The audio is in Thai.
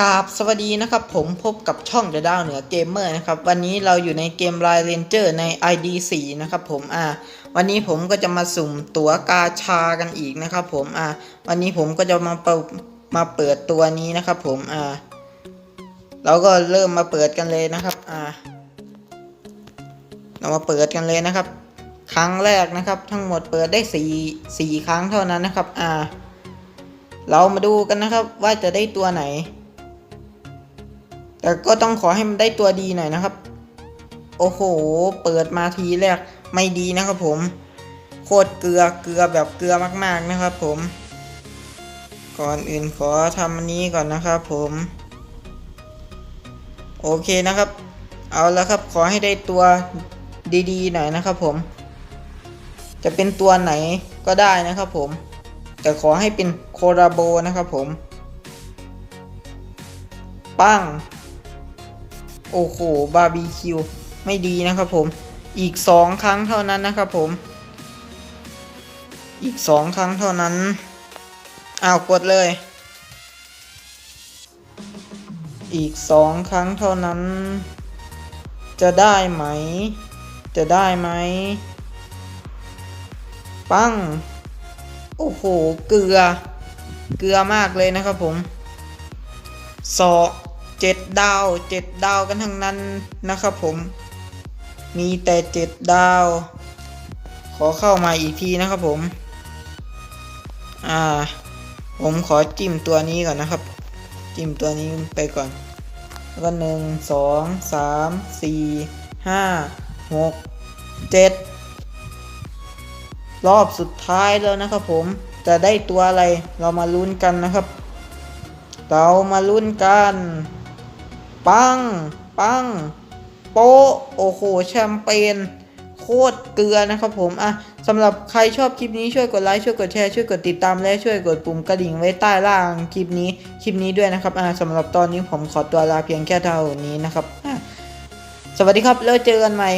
กราบสวัสดีนะครับ ผมพบกับช่อง The ดาวเหนือเกมเมอร์นะครับ วันนี้เราอยู่ในเกม r ายเ a นเจอร์ใน ID 4นะครับผมอ่าวันนี้ผมก็จะมาสุ่มตั๋วกาชากันอีกนะครับผมอ่าวันนี้ผมก็จะมาเปิดมาเปิดตัวนี้นะครับผมอ่าเราก็เริ่มมาเปิดกันเลยนะครับอ่าเรามาเปิดกันเลยนะครับ ครั้งแรกนะครับ ทั้งหมดเปิดได้สี่สี่ครั้งเท่านั้นนะครับอ่าเรามาดูกันนะครับว่าจะได้ตัวไหน แต่ก็ต้องขอให้มันได้ตัวดีหน่อยนะครับ โอ้โห เปิดมาทีแรกไม่ดีนะครับผม โคตรเกลือเกลือแบบเกลือมากๆนะครับผม ก่อนอื่นขอทำอันนี้ก่อนนะครับผม โอเคนะครับ เอาแล้วครับขอให้ได้ตัวดีๆหน่อยนะครับผม จะเป็นตัวไหนก็ได้นะครับผม แต่ขอให้เป็นโคราโบนะครับผม ปั้ง โอ้โหบาร์บีคิวไม่ดีนะครับผมอีกสองครั้งเท่านั้นนะครับผม อีกสองครั้งเท่านั้นอ้าวกดเลย อีกสองครั้งเท่านั้น จะได้ไหม จะได้ไหม ปัง โอ้โห เกลือ เกลือมากเลยนะครับผมสอก เจ็ดดาวเจ็ดดาวกันทั้งนั้นนะครับผม มีแต่เจ็ดดาว ขอเข้ามาอีกทีนะครับผม อ่า ผมขอจิ้มตัวนี้ก่อนนะครับ จิ้มตัวนี้ไปก่อน แล้วก็หนึ่งสองสามสี่ห้าหกเจ็ดรอบสุดท้ายแล้วนะครับผมจะได้ตัวอะไรเรามาลุ้นกันนะครับ เรามาลุ้นกัน ปัง ปัง โป๊ะโอ้โห แชมเปญโคตรเกลือนะครับผมอะสำหรับใครชอบคลิปนี้ช่วยกดไลค์ช่วยกดแชร์ช่วยกดติดตามและช่วยกดปุ่มกระดิ่งไว้ใต้ล่างคลิปนี้คลิปนี้ด้วยนะครับอะสำหรับตอนนี้ผมขอตัวลาเพียงแค่เท่านี้นะครับ สวัสดีครับแล้วเจอกันใหม่